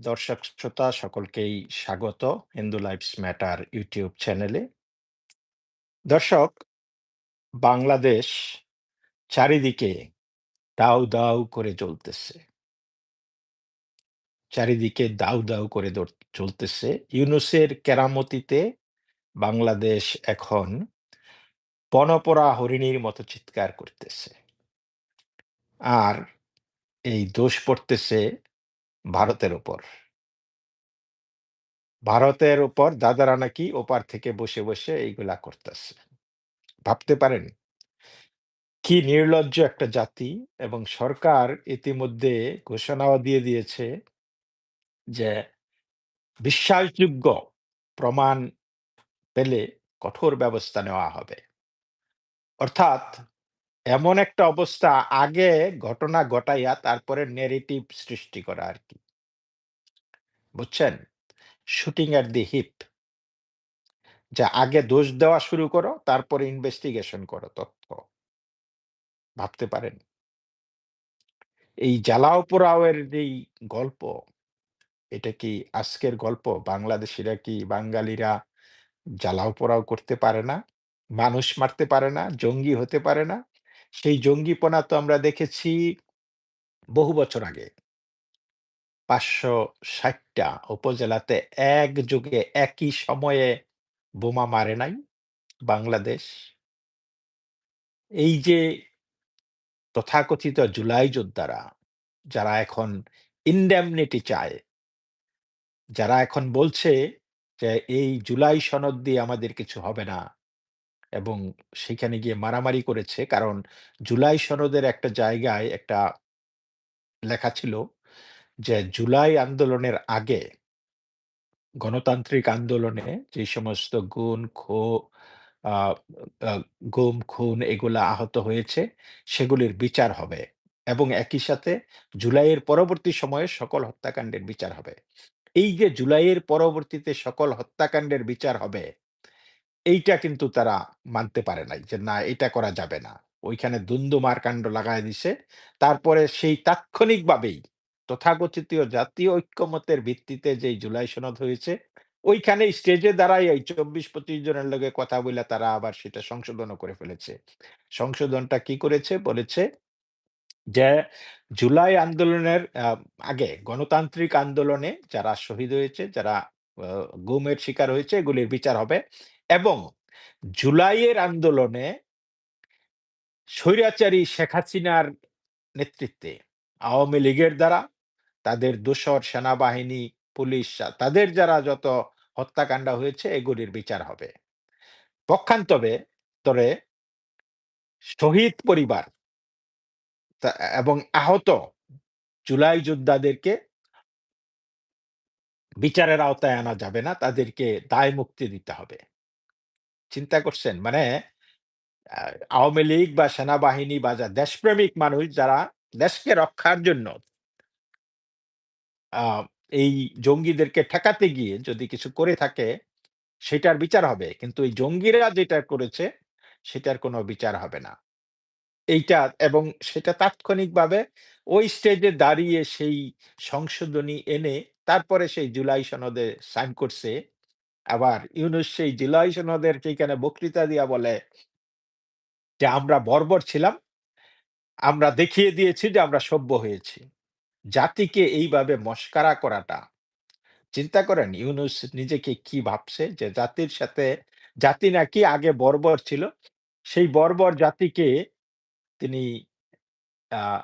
দর্শক শ্রোতা সকলকেই স্বাগত হিন্দু লাইফস ম্যাটার ইউটিউব চ্যানেলে। দর্শক, বাংলাদেশ চারিদিকে দাউ দাউ করে জ্বলতেছে। চারিদিকে দাউ দাউ করে চলতেছে ইউনুসের কেরামতিতে বাংলাদেশ এখন বনপরা হরিণীর মতো চিৎকার করতেছে। আর এই দোষ পড়তেছে ভারতের উপর ভারতের উপর দাদারা নাকি ওপার থেকে বসে বসে এইগুলা করতেছে। ভাবতে পারেন? কি নির্লজ্জ একটা জাতি এবং সরকার ইতিমধ্যে ঘোষণাও দিয়ে দিয়েছে যে, বিশ্বাসযোগ্য প্রমাণ পেলে কঠোর ব্যবস্থা নেওয়া হবে। অর্থাৎ এমন একটা অবস্থা আগে ঘটনা ঘটাইয়া তারপরে নেগেটিভ সৃষ্টি করা আর কি বুঝছেন শুটিং অ্যাট দি হিপ যে আগে দোষ দেওয়া শুরু করো, তারপরে ইনভেস্টিগেশন করো তথ্য ভাবতে পারেন এই জ্বালাও পোড়াওয়ের যেই গল্প, এটা কি আজকের গল্প? বাংলাদেশীরা কি বাঙালিরা জ্বালাও পোড়াও করতে পারে না? মানুষ মারতে পারে না? জঙ্গি হতে পারে না? সেই জঙ্গিপনা তো আমরা দেখেছি বহু বছর আগে। ৫৬০ টা উপজেলাতে একযোগে একই সময়ে বোমা মারে নাই বাংলাদেশ? এই যে তথাকথিত জুলাই যোদ্ধারা, যারা এখন ইন্ডেমনিটি চায় যারা এখন বলছে যে এই জুলাই সনদ দিয়ে আমাদের কিছু হবে না এবং সেখানে গিয়ে মারামারি করেছে। কারণ জুলাই সনদের একটা জায়গায় একটা লেখা ছিল যে জুলাই আন্দোলনের আগে গণতান্ত্রিক আন্দোলনে যে সমস্ত গুণ খো আহ, গুম খুন এগুলা আহত হয়েছে সেগুলির বিচার হবে এবং একই সাথে জুলাইয়ের পরবর্তী সময়ে সকল হত্যাকাণ্ডের বিচার হবে। এই যে জুলাইয়ের পরবর্তীতে সকল হত্যাকাণ্ডের বিচার হবে এইটা কিন্তু তারা মানতে পারে নাই যে, না, এটা করা যাবে না। ওইখানে দুন্দুমার কাণ্ড লাগায় দিছে। তারপরে সেই তাৎক্ষণিকভাবেই তথাকথিত জাতীয় ঐক্যমতের ভিত্তিতে যে জুলাই সনদ হয়েছে ওইখানে স্টেজে দাঁড়াই এই চব্বিশ পঁচিশ জনের লোকে কথা বলে তারা আবার সেটা সংশোধনও করে ফেলেছে। সংশোধনটা কি করেছে? বলেছে যে, জুলাই আন্দোলনের আগে গণতান্ত্রিক আন্দোলনে যারা শহীদ হয়েছে, যারা গুমের শিকার হয়েছে, এগুলির বিচার হবে। এবং জুলাইয়ের আন্দোলনে স্বৈরাচারী শেখ হাসিনার নেতৃত্বে আওয়ামী লীগের দ্বারা তাদের দোসর সেনাবাহিনী, পুলিশ, তাদের যারা যত হত্যাকাণ্ড হয়েছে, এগুলির বিচার হবে। পক্ষান্তরে তরে শহীদ পরিবার এবং আহত জুলাই যোদ্ধাদেরকে বিচারের আওতায় আনা যাবে না, তাদেরকে দায় মুক্তি দিতে হবে। চিন্তা করছেন? মানে আওয়ামী লীগ বা সেনাবাহিনী বা যা দেশপ্রেমিক মানুষ যারা দেশকে রক্ষার জন্য এই জঙ্গিদেরকে ঠেকাতে গিয়ে যদি কিছু করে থাকে, সেটার বিচার হবে। কিন্তু এই জঙ্গিরা যেটা করেছে, সেটার কোনো বিচার হবে না। এইটা এবং সেটা তাৎক্ষণিকভাবে ওই স্টেজে দাঁড়িয়ে সেই সংশোধনী এনে, তারপরে সেই জুলাই সনদে সাইন করছে আবার ইউনুস সেই জুলাই সনদের সেইখানে বক্তৃতা দিয়া বলে যে, আমরা বর্বর ছিলাম। আমরা দেখিয়ে দিয়েছি যে, আমরা সভ্য হয়েছি। জাতিকে এইভাবে মস্কারা করাটা। চিন্তা করেন, ইউনুস নিজেকে কি ভাবছে? যে, জাতির সাথে, জাতি নাকি আগে বর্বর ছিল। সেই বর্বর জাতিকে তিনি আহ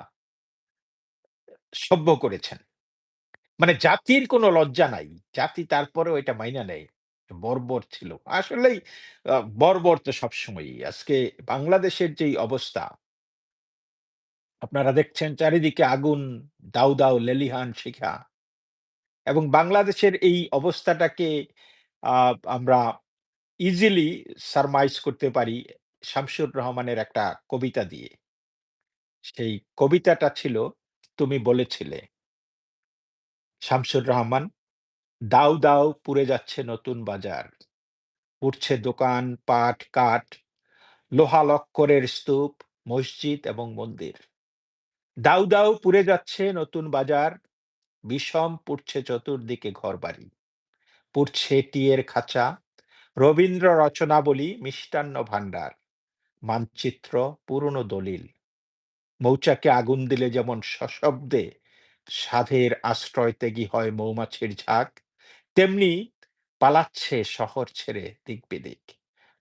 সভ্য করেছেন। মানে জাতির কোনো লজ্জা নাই। জাতি তারপরেও এটা মাইনা নেই বর্বর ছিল। আসলেই বর্বর তো সবসময়ই। আজকে বাংলাদেশের যেই অবস্থা আপনারা দেখছেন চারিদিকে আগুন দাউ দাউ লেলিহান শিখা। এবং বাংলাদেশের এই অবস্থাটাকে আহ, আমরা ইজিলি সারমাইজ করতে পারি শামসুর রহমানের একটা কবিতা দিয়ে। সেই কবিতাটা ছিল তুমি বলেছিলে শামসুর রহমান দাউ দাউ পুড়ে যাচ্ছে নতুন বাজার। উঠছে দোকান পাট কাঠ লোহা লক্করের স্তূপ মসজিদ এবং মন্দির। দাউ দাউ পুড়ে যাচ্ছে নতুন বাজার। বিষম পুড়ছে চতুর্দিকে ঘরবাড়ি। পুড়ছে টিয়ের খাঁচা, রবীন্দ্র রচনাবলী, মিষ্টান্ন ভাণ্ডার, মানচিত্র, পুরনো দলিল। মৌচাকে আগুন দিলে যেমন সশব্দে সাধের আশ্রয় ত্যাগী হয় মৌমাছির ঝাঁক, তেমনি পালাচ্ছে শহর ছেড়ে দিক বিদিক।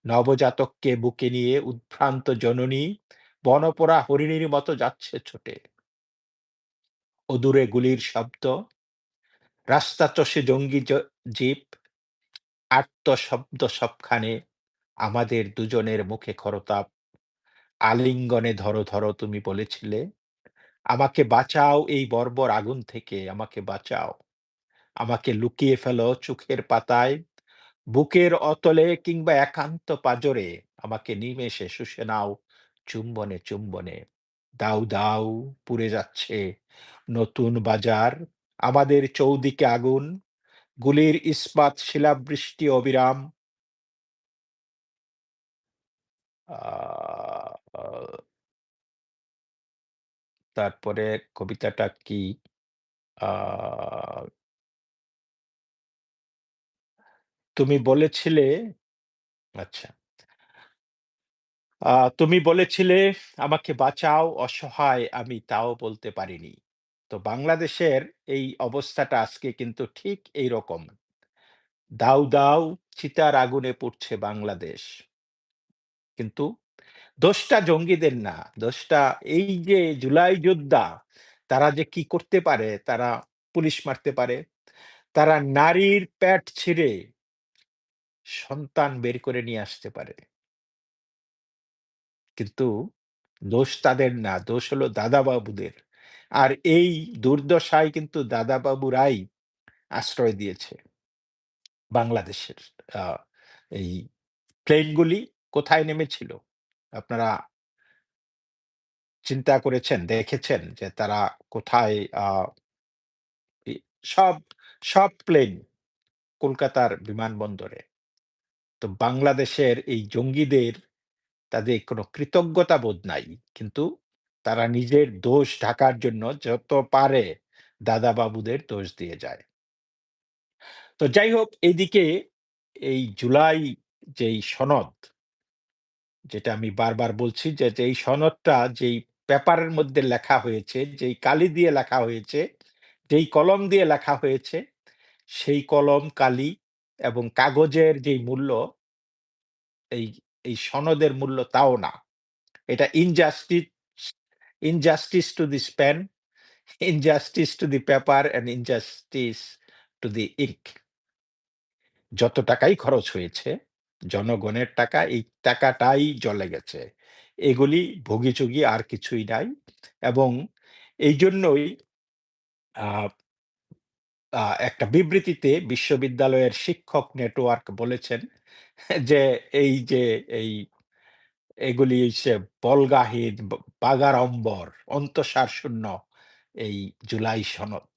নবজাতককে বুকে নিয়ে উদ্ভ্রান্ত জননী বনপোড়া হরিণীর মতো যাচ্ছে ছুটে। অদূরে গুলির শব্দ, রাস্তা চষে জঙ্গি জ- জিপ, আর্তশব্দ সবখানে আমাদের দুজনের মুখে খরতাপ আলিঙ্গনে ধরো ধরো তুমি বলেছিলে আমাকে বাঁচাও এই বর্বর আগুন থেকে আমাকে বাঁচাও আমাকে লুকিয়ে ফেলো চোখের পাতায়। বুকের অতলে কিংবা একান্ত পাজরে আমাকে নিমেষে শুষে নাও চুম্বনে চুম্বনে। দাউ দাউ পুড়ে যাচ্ছে নতুন বাজার আমাদের চৌদিকে আগুন গুলির ইস্পাত শিলাবৃষ্টি অবিরাম। আহ, তারপরে কবিতাটা কি? আহ, তুমি বলেছিলে আচ্ছা। তুমি বলেছিলে, আমাকে বাঁচাও, অসহায়, আমি তাও বলতে পারিনি। তো বাংলাদেশের এই অবস্থাটা আজকে কিন্তু ঠিক এই রকম দাউ দাউ, চিতার আগুনে পুড়ছে বাংলাদেশ। কিন্তু দোষটা জঙ্গিদের না। দোষটা এই যে জুলাই যোদ্ধা, তারা যে কি করতে পারে, তারা পুলিশ মারতে পারে। তারা নারীর প্যাট ছিঁড়ে সন্তান বের করে নিয়ে আসতে পারে। কিন্তু দোষ তাদের না দোষ হলো দাদাবাবুদের। আর এই দুর্দশায় কিন্তু দাদাবাবুরাই আশ্রয় দিয়েছে বাংলাদেশের এই প্লেনগুলি কোথায় নেমেছিল? আপনারা চিন্তা করেছেন দেখেছেন যে তারা কোথায় আহ, সব সব প্লেন কলকাতার বিমানবন্দরে তো বাংলাদেশের এই জঙ্গিদের তাদের কোনো কৃতজ্ঞতা বোধ নাই। কিন্তু তারা নিজের দোষ ঢাকার জন্য যত পারে দাদাবাবুদের দোষ দিয়ে যায়। তো যাই হোক এইদিকে এই জুলাই যেই সনদ, যেটা আমি বারবার বলছি যে যে এই সনদটা যেই পেপারের মধ্যে লেখা হয়েছে, যেই কালি দিয়ে লেখা হয়েছে, যেই কলম দিয়ে লেখা হয়েছে, সেই কলম, কালি এবং কাগজের যেই মূল্য, এই এই সনদের মূল্য তাও না। এটা injustice injustice to the Spain injustice to the paper and injustice to the ink যত টাকাই খরচ হয়েছে, জনগণের টাকা, এই টাকাটাই জলে গেছে। এগুলি ভোগীচুগি আর কিছুই নাই এবং এই জন্যই একটা বিবৃতিতে বিশ্ববিদ্যালয়ের শিক্ষক নেটওয়ার্ক বলেছেন যে এই যে এই এগুলি হচ্ছে বলগাহিদ বাগাড়ম্বর অন্তঃসার শূন্য এই জুলাই সনদ।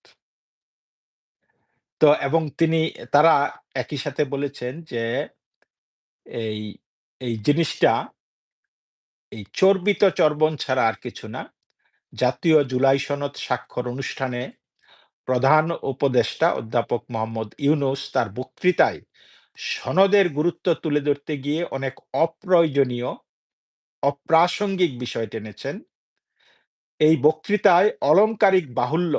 তো এবং তিনি, তারা একই সাথে বলেছেন যে এই এই জিনিসটা, এই চর্বিত চর্বণ ছাড়া আর কিছু না। জাতীয় জুলাই সনদ স্বাক্ষর অনুষ্ঠানে প্রধান উপদেষ্টা অধ্যাপক মোহাম্মদ ইউনুস তার বক্তৃতায় সনদের গুরুত্ব তুলে ধরতে গিয়ে অনেক অপ্রয়োজনীয়, অপ্রাসঙ্গিক বিষয় টেনেছেন। এই বক্তৃতায় অলংকারিক বাহুল্য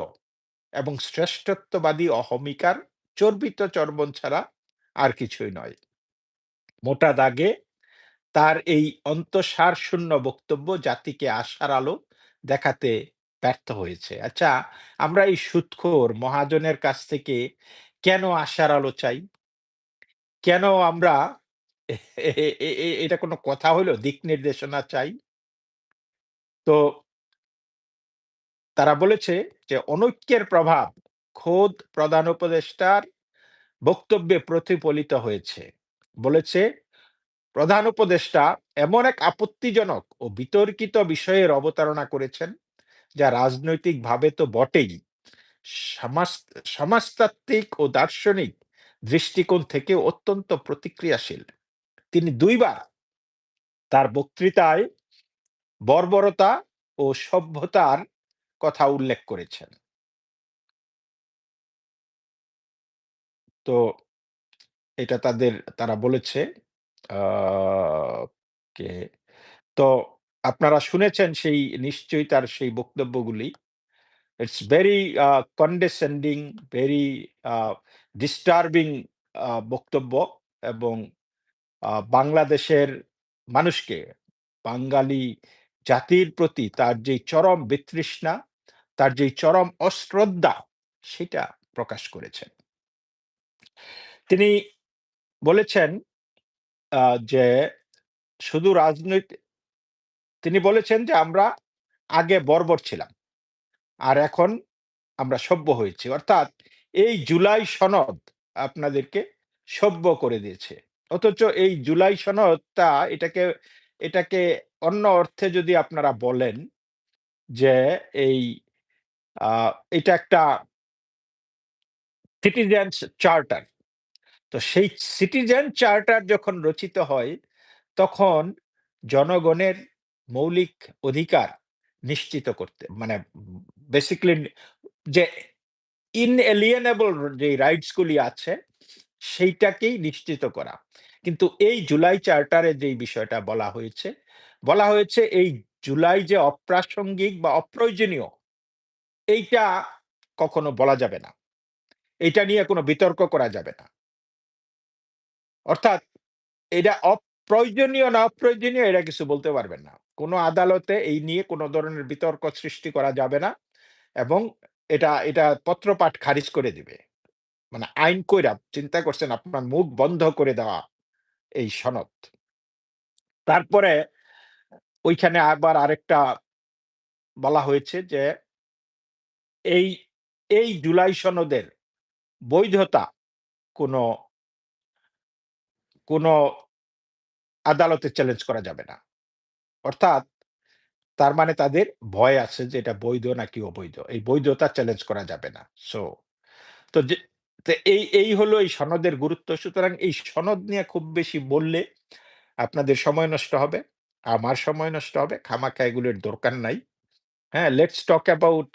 এবং শ্রেষ্ঠত্ববাদী অহমিকার, চর্বিত চর্বণ ছাড়া আর কিছুই নয়। মোটা দাগে তার এই অন্তঃসার শূন্য বক্তব্য জাতিকে আশার আলো দেখাতে ব্যর্থ হয়েছে। আচ্ছা আমরা এই সুৎখোর মহাজনের কাছ থেকে কেন আশার আলো চাই? কেন আমরা এটা কোনো কথা হলো দিক নির্দেশনা চাই? তো তারা বলেছে যে, অনৈক্যের প্রভাব খোদ প্রধান উপদেষ্টার বক্তব্যে প্রতিফলিত হয়েছে। বলেছে প্রধান উপদেষ্টা এমন এক আপত্তিজনক ও বিতর্কিত বিষয়ের অবতারণা করেছেন যা রাজনৈতিকভাবে তো বটেই। সমাজ- সমাজতাত্ত্বিক ও দার্শনিক দৃষ্টিকোণ থেকে অত্যন্ত প্রতিক্রিয়াশীল। তিনি দুইবার তার বক্তৃতায় বর্বরতা ও সভ্যতার কথা উল্লেখ করেছেন। তো এটা তাদের, তারা বলেছে আ কে? তো আপনারা শুনেছেন সেই নিশ্চয়ই তার সেই বক্তব্যগুলি। It's very condescending, very disturbing বক্তব্য এবং আ বাংলাদেশের মানুষকে, বাঙালি জাতির প্রতি তার যেই চরম বিতৃষ্ণা, তার যেই চরম অশ্রদ্ধা, সেটা প্রকাশ করেছেন। তিনি বলেছেন আ যে শুধু রাজনৈতি তিনি বলেছেন যে, "আমরা আগে বর্বর ছিলাম। আর এখন আমরা সভ্য হয়েছি।" অর্থাৎ এই জুলাই সনদ আপনাদেরকে সভ্য করে দিয়েছে। অথচ এই জুলাই সনদটা এটাকে এটাকে অন্য অর্থে যদি আপনারা বলেন যে এই এটা একটা সিটিজেনস চার্টার। তো সেই সিটিজেন চার্টার যখন রচিত হয়, তখন জনগণের মৌলিক অধিকার নিশ্চিত করতে মানে বেসিক্যালি যে ইনএলিয়েনেবল যে রাইটস গুলি আছে, সেইটাকেই নিশ্চিত করা। কিন্তু এই জুলাই চার্টারে যেই বিষয়টা বলা হয়েছে, বলা হয়েছে এই জুলাই যে অপ্রাসঙ্গিক বা অপ্রয়োজনীয়, এইটা কখনো বলা যাবে না। এটা নিয়ে কোনো বিতর্ক করা যাবে না। অর্থাৎ এটা অপ্রয়োজনীয় না অপ্রয়োজনীয় এরা কিছু বলতে পারবেন না। কোন আদালতে এই নিয়ে কোনো ধরনের বিতর্ক সৃষ্টি করা যাবে না এবং এটা এটা পত্রপাঠ খারিজ করে দিবে। মানে আইন কইরা চিন্তা করছেন আপনার মুখ বন্ধ করে দেওয়া এই সনদ। তারপরে ওইখানে আবার আরেকটা বলা হয়েছে যে এই, এই জুলাই সনদের বৈধতা কোন কোন আদালতে চ্যালেঞ্জ করা যাবে না। অর্থাৎ তার মানে তাদের ভয় আছে যে এটা বৈধ নাকি অবৈধ। এই বৈধতা চ্যালেঞ্জ করা যাবে না। সো তো এই, এই হলো এই সনদের গুরুত্ব। সুতরাং এই সনদ নিয়ে খুব বেশি বললে আপনাদের সময় নষ্ট হবে। আমার সময় নষ্ট হবে। খামাখা এগুলোর দরকার নাই। হ্যাঁ? লেটস টক অ্যাবাউট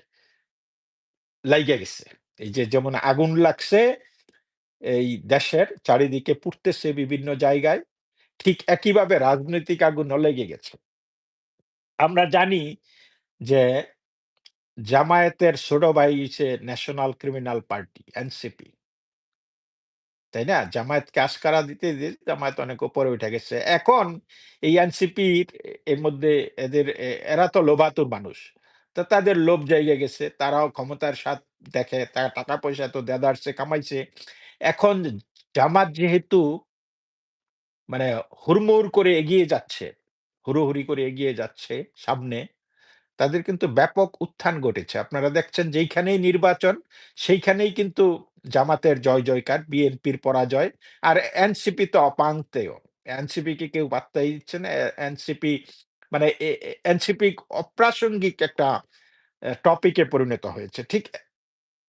লাইগা গেছে। এই যে যেমন আগুন লাগছে এই দেশের চারিদিকে পুড়তেছে বিভিন্ন জায়গায়। ঠিক একইভাবে রাজনৈতিক আগুনও লেগে গেছে। আমরা জানি যে জামায়াতের ছোট ভাই হইছে ন্যাশনাল ক্রিমিনাল পার্টি, এনসিপি। তাই না? জামায়াতকে আশকারা দিতে, দিতে জামায়াত অনেক উপরে উঠে গেছে। এখন এই এনসিপির এর মধ্যে এদের এরা তো লোভাতুর মানুষ। তো তাদের লোভ জাইগা গেছে। তারাও ক্ষমতার স্বাদ দেখে। তারা টাকা-পয়সা তো দেদারসে কামাইছে। এখন জামাত যেহেতু মানে হুড়মুড় করে এগিয়ে যাচ্ছে, হুড়োহুড়ি করে এগিয়ে যাচ্ছে সামনে, তাদের কিন্তু ব্যাপক উত্থান ঘটেছে। আপনারা দেখছেন যেইখানেই নির্বাচন, সেইখানেই কিন্তু জামাতের জয়-জয়কার, বিএনপির পরাজয়। আর এনসিপি তো অপাংতেয়। এনসিপি কে কেউ পাত্তাই দিচ্ছে না। এনসিপি মানে এনসিপি অপ্রাসঙ্গিক একটা টপিকে পরিণত হয়েছে। ঠিক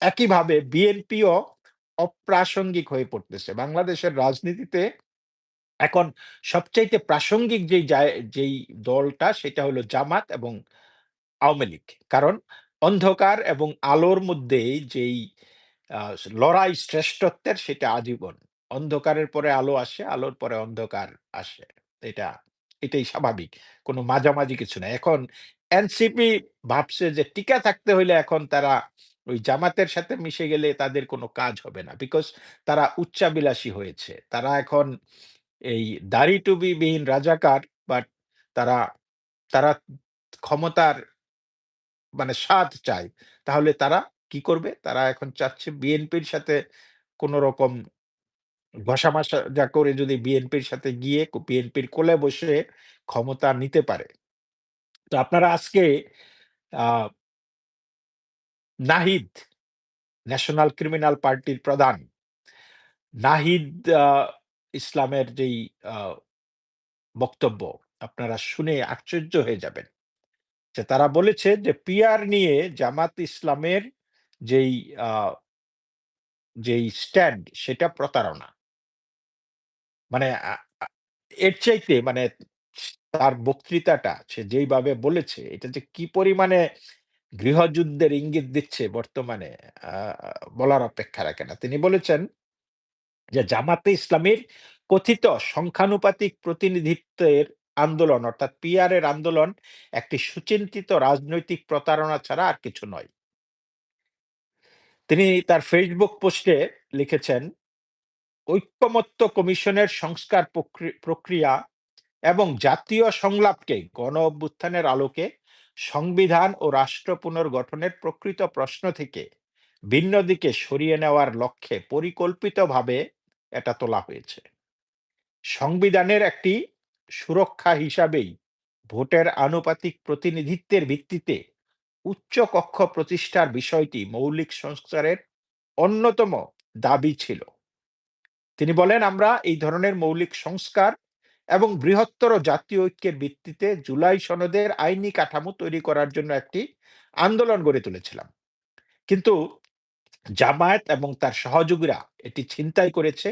একইভাবে বিএনপিও অপ্রাসঙ্গিক হয়ে পড়তেছে। বাংলাদেশের রাজনীতিতে এখন সবচাইতে প্রাসঙ্গিক যেই জায় যেই দলটা সেটা হলো জামাত এবং আওয়ামী লীগ। কারণ অন্ধকার এবং আলোর মধ্যে যেই লড়াই শ্রেষ্ঠত্বের সেটা আজীবন। অন্ধকারের পরে আলো আসে, আলোর পরে অন্ধকার আসে। এটা এটাই স্বাভাবিক। কোনো মাঝামাঝি কিছু নাই। এখন এনসিপি ভাবছে যে টিকা থাকতে হইলে এখন তারা ওই জামাতের সাথে মিশে গেলে তাদের কোনো কাজ হবে না। বিকজ তারা উচ্চাবিলাসী হয়েছে। তারা এখন এই দাড়ি-টুপিবিহীন রাজাকার বাট তারা তারা ক্ষমতার মানে স্বাদ চায়। তাহলে তারা কি করবে? তারা এখন চাচ্ছে বিএনপির সাথে কোন রকম ঘষা-মাজা করে যদি বিএনপির সাথে গিয়ে বিএনপির কোলে বসে ক্ষমতা নিতে পারে। তো আপনারা আজকে নাহিদ, ন্যাশনাল ক্রিমিনাল পার্টির প্রধান নাহিদ ইসলামের যেই বক্তব্য, আপনারা শুনে আশ্চর্য হয়ে যাবেন। যে তারা বলেছে যে, পিয়ার নিয়ে জামাত ইসলামের যেই যেই স্ট্যান্ড, সেটা প্রতারণা। মানে এর চাইতে মানে তার বক্তৃতাটা সে যেইভাবে বলেছে, এটা যে কি পরিমাণে গৃহযুদ্ধের ইঙ্গিত দিচ্ছে বর্তমানে বলার অপেক্ষা রাখে না। তিনি বলেছেন যে জামাতে ইসলামীর কথিত সংখ্যানুপাতিক প্রতিনিধিত্বের আন্দোলন, অর্থাৎ পিআর এর আন্দোলন, একটি সুচিন্তিত রাজনৈতিক প্রতারণা ছাড়া আর কিছু নয়। তিনি তার ফেসবুক পোস্টে লিখেছেন, ঐক্যমত্য কমিশনের সংস্কার প্রক্রি- প্রক্রিয়া এবং জাতীয় সংলাপকে গণ অভ্যুত্থানের আলোকে সংবিধান ও রাষ্ট্র পুনর্গঠনের প্রকৃত প্রশ্ন থেকে ভিন্ন দিকে সরিয়ে নেওয়ার লক্ষ্যে পরিকল্পিতভাবে এটা তোলা হয়েছে। সংবিধানের একটি সুরক্ষা হিসাবেই ভোটের আনুপাতিক প্রতিনিধিত্বের ভিত্তিতে উচ্চ কক্ষ প্রতিষ্ঠার বিষয়টি মৌলিক সংস্কারের অন্যতম দাবি ছিল। তিনি বলেন, আমরা এই ধরনের মৌলিক সংস্কার এবং বৃহত্তর জাতীয় ঐক্যের ভিত্তিতে জুলাই সনদের আইনি কাঠামো তৈরি করার জন্য একটি আন্দোলন গড়ে তুলেছিলাম। কিন্তু জামায়াত এবং তার সহযোগীরা এটি ছিনতাই করেছে।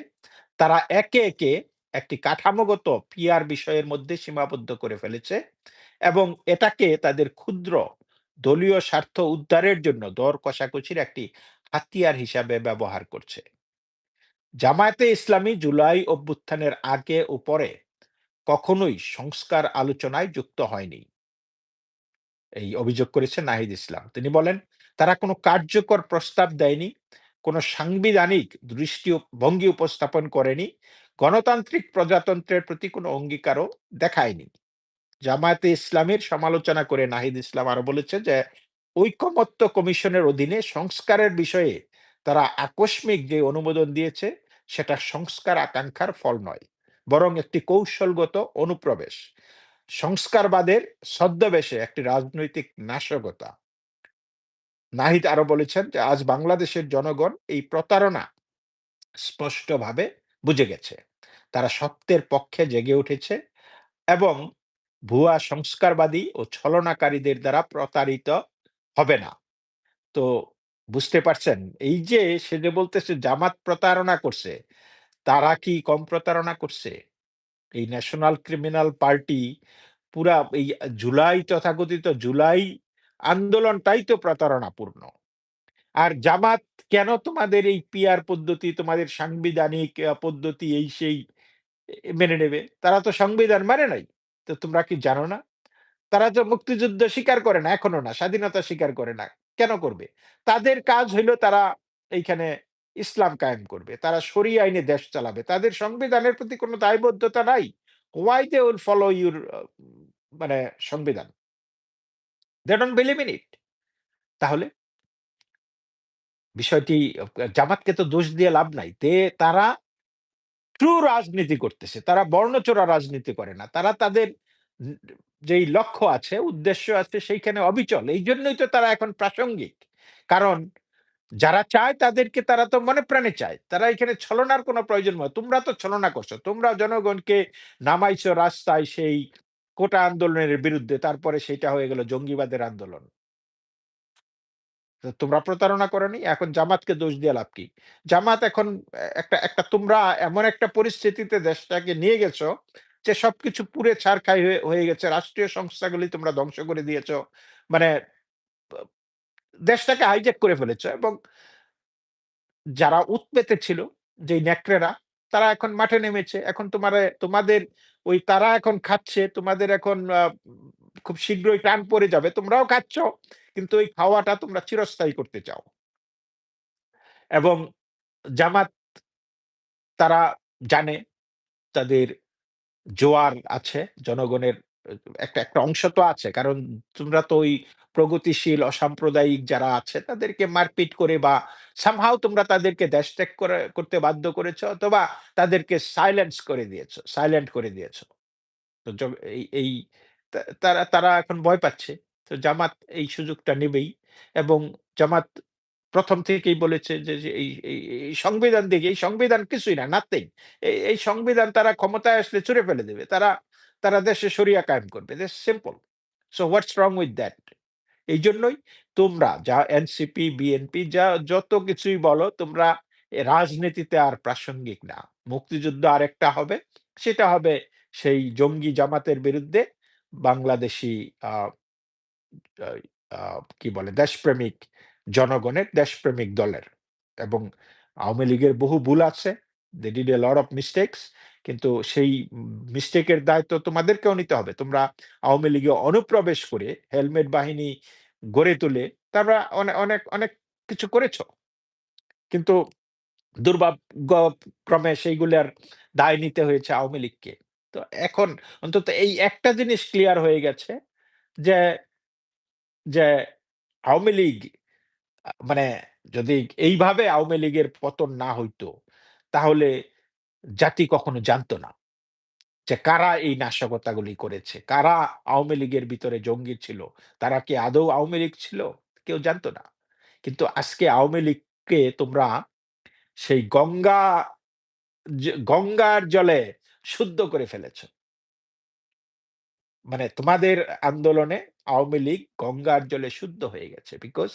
তারা একে একে একটি কাঠামোগত পিআর বিষয়ের মধ্যে সীমাবদ্ধ করে ফেলেছে এবং এটাকে তাদের ক্ষুদ্র দলীয় স্বার্থ উদ্ধারের জন্য দর কষাকষির একটি হাতিয়ার হিসাবে ব্যবহার করছে। জামায়াতে ইসলামী জুলাই অভ্যুত্থানের আগে ও পরে কখনোই সংস্কার আলোচনায় যুক্ত হয়নি। এই অভিযোগ করেছেন নাহিদ ইসলাম। তিনি বলেন তারা কোনো কার্যকর প্রস্তাব দেয়নি, কোনো সাংবিধানিক দৃষ্টি ভঙ্গি উপস্থাপন করেনি, গণতান্ত্রিক প্রজাতন্ত্রের প্রতি কোনো অঙ্গীকারও দেখায়নি। জামায়াতে ইসলামের সমালোচনা করে নাহিদ ইসলাম আরও বলেছে যে, ঐকমত্য কমিশনের অধীনে সংস্কারের বিষয়ে তারা আকস্মিক যে অনুমোদন দিয়েছে, সেটা সংস্কার আকাঙ্ক্ষার ফল নয়, বরং একটি কৌশলগত অনুপ্রবেশ। সংস্কারবাদের ছদ্মবেশে একটি রাজনৈতিক নাশকতা। নাহিদ আরও বলেছেন যে, আজ বাংলাদেশের জনগণ এই প্রতারণা স্পষ্টভাবে বুঝে গেছে। তারা সত্যের পক্ষে জেগে উঠেছে এবং ভুয়া সংস্কারবাদী ও ছলনাকারীদের দ্বারা প্রতারিত হবে না। তো বুঝতে পারছেন? এই যে সে যে বলতেছে জামাত প্রতারণা করছে, তারা কি কম প্রতারণা করছে? এই ন্যাশনাল ক্রিমিনাল পার্টি পুরা এই জুলাই তথাকথিত জুলাই আন্দোলনটাই তো প্রতারণাপূর্ণ। আর জামাত কেন তোমাদের এই পিয়ার পদ্ধতি, তোমাদের সাংবিধানিক পদ্ধতি এই সেই মেনে নেবে? তারা তো সংবিধান মানে নাই। তো তোমরা কি জানো না? তারা তো মুক্তিযুদ্ধ স্বীকার করে না, এখনও না, স্বাধীনতা স্বীকার করে না। কেন করবে? তাদের কাজ হইল তারা এইখানে ইসলাম কায়েম করবে, তারা সরিয়ে আইনে দেশ চালাবে। তাদের সংবিধানের প্রতি কোনো দায়বদ্ধতা নাই। Why they will follow your মানে সংবিধান? They don't believe in it তাহলে? বিষয়টি জামাতকে তো দোষ দিয়ে লাভ নাই। তে তারা ট্রু রাজনীতি করতেছে। তারা বর্ণচোরা রাজনীতি করে না। তারা তাদের যেই লক্ষ্য আছে, উদ্দেশ্য আছে, সেইখানে অবিচল। এই জন্যই তো তারা এখন প্রাসঙ্গিক। কারণ যারা চায়, তাদেরকে তারা তো মনে প্রাণে চায়। তারা এখানে ছলনার কোনো প্রয়োজন নয়। তোমরা তো ছলনা করছ। তোমরা জনগণকে নামাইছো, রাস্তায় সেই কোটা আন্দোলনের বিরুদ্ধে তারপরে সেটা হয়ে গেল জঙ্গিবাদের আন্দোলন। তোমরা প্রতারণা করনি, এখন জামাতকে দোষ দিয়ে লাভ কি? জামাত এখন একটা একটা তোমরা এমন একটা পরিস্থিতিতে দেশটাকে নিয়ে গেছো যে সবকিছু পুড়ে ছারখাই হয়ে গেছে। রাষ্ট্রীয় সংস্থাগুলি তোমরা ধ্বংস করে দিয়েছ। মানে দেশটাকে হাইজ্যাক করে ফেলেছো এবং যারা উৎপেতে ছিল, যেই নেকড়েরা, তারা এখন মাঠে নেমেছে। এখন তোমার, তোমাদের ওই তারা এখন খাচ্ছে, তোমাদের এখন খুব শীঘ্রই টান পড়ে যাবে, তোমরাও খাচ্ছ, কিন্তু ওই খাওয়াটা তোমরা চিরস্থায়ী করতে চাও। এবং জামাত তারা জানে, তাদের জোয়ার আছে, জনগণের একটা একটা অংশ তো আছে। কারণ তোমরা তো ওই প্রগতিশীল, অসাম্প্রদায়িক যারা আছে, তাদেরকে মারপিট করে বা সামহাও তোমরা তাদেরকে দেশ ত্যাগ করে, করতে বাধ্য করেছ অথবা তাদেরকে সাইলেন্স করে দিয়েছ সাইলেন্ট করে দিয়েছ। তো এই এই তা- তারা তারা এখন ভয় পাচ্ছে। তো জামাত এই সুযোগটা নেবেই এবং জামাত প্রথম থেকেই বলেছে যে এই, এই- এই সংবিধান দিকে এই সংবিধান কিছুই না নাথিং এই এই সংবিধান তারা ক্ষমতায় আসলে ছুড়ে ফেলে দেবে। তারা তারা দেশে শরিয়া কায়েম করবে। Simple so what's wrong with that এই জন্যই তোমরা যা এনসিপি বিএনপি যা যত কিছুই বলো তোমরা রাজনীতিতে আর প্রাসঙ্গিক না। মুক্তিযুদ্ধ আরেকটা হবে। সেটা হবে সেই জঙ্গি জামাতের বিরুদ্ধে বাংলাদেশি আহ, কি বলে দেশপ্রেমিক জনগণের দেশপ্রেমিক দলের এবং আওয়ামী লীগের বহু ভুল আছে। They did a lot of mistakes. কিন্তু সেই মিস্টেকের দায়িত্ব তোমাদেরকেও নিতে হবে। তোমরা আওয়ামী লীগে অনুপ্রবেশ করে হেলমেট বাহিনী গড়ে তুলে তারা অনে অনেক, অনেক কিছু করেছ। কিন্তু দুর্ভাগ্যক্রমে সেইগুলার দায় নিতে হয়েছে আওয়ামী লীগকে। তো এখন অন্তত এই একটা জিনিস ক্লিয়ার হয়ে গেছে যে যে আওয়ামী লীগ মানে যদি এইভাবে আওয়ামী লীগের পতন না হইতো, তাহলে জাতি কখনো জানত না। যে কারা এই নাশকতাগুলি করেছে। কারা আওয়ামী লীগের ভিতরে জঙ্গি ছিল। তারা কি আদৌ আওয়ামী লীগ ছিল? কেউ জানত না। কিন্তু আজকে আওয়ামী লীগকে তোমরা সেই গঙ্গা গঙ্গার জলে শুদ্ধ করে ফেলেছ। মানে তোমাদের আন্দোলনে আওয়ামী লীগ গঙ্গার জলে শুদ্ধ হয়ে গেছে। বিকজ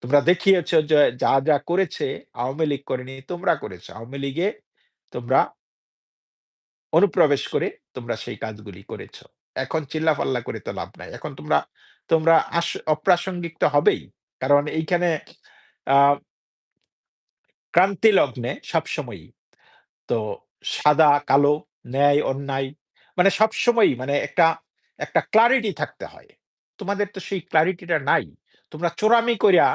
তোমরা দেখিয়েছ যে যা, যা করেছে আওয়ামী লীগ করেনি, তোমরা করেছ আওয়ামী লীগে তোমরা অনুপ্রবেশ করে তোমরা সেই কাজগুলি করেছ। এখন চিল্লাফাল্লা করে তো লাভ নাই। এখন তোমরা, তোমরা অপ্রাসঙ্গিক তো হবেই। কারণ এইখানে ক্রান্তি লগ্নে সবসময়ই তো সাদা, কালো, ন্যায়, অন্যায় মানে সবসময়ই মানে একটা, একটা ক্লারিটি থাকতে হয়। তোমাদের তো সেই ক্লারিটিটা নাই। তোমরা চোরামি করিয়া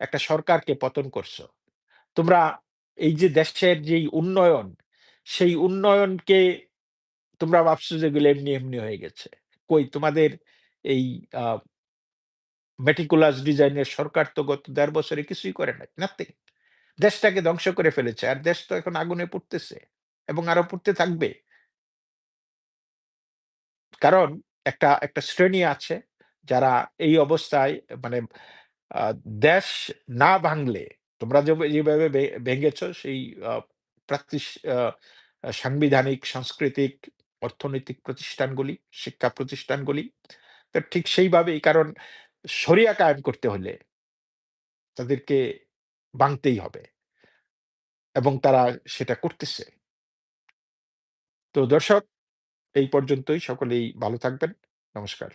একটা সরকারকে পতন করছ তোমরা এই যে দেশের যেই উন্নয়ন, সেই উন্নয়নকে তোমরা ভাবছ যেগুলো এমনি, এমনি হয়ে গেছে। কই তোমাদের এই আ meticulous ডিজাইন সরকার তো গত দেড় বছরে কিছুই করে নাই। নাথিং। দেশটাকে ধ্বংস করে ফেলেছে। আর দেশ তো এখন আগুনে পড়তেছে এবং আরও পড়তে থাকবে। কারণ একটা, একটা শ্রেণি আছে যারা এই অবস্থায় মানে দেশ না ভাঙলে তোমরা যেভ যেভাবে ভে ভেঙেছ সেই আ প্রাতিস আ আ সাংবিধানিক, সাংস্কৃতিক, অর্থনৈতিক প্রতিষ্ঠানগুলি, শিক্ষা প্রতিষ্ঠানগুলি তো ঠিক সেইভাবেই কারণ শরিয়া কায়েম করতে হলে তাদেরকে ভাঙতেই হবে। এবং তারা সেটা করতেছে। তো দর্শক এই পর্যন্তই সকলেই ভালো থাকবেন। নমস্কার।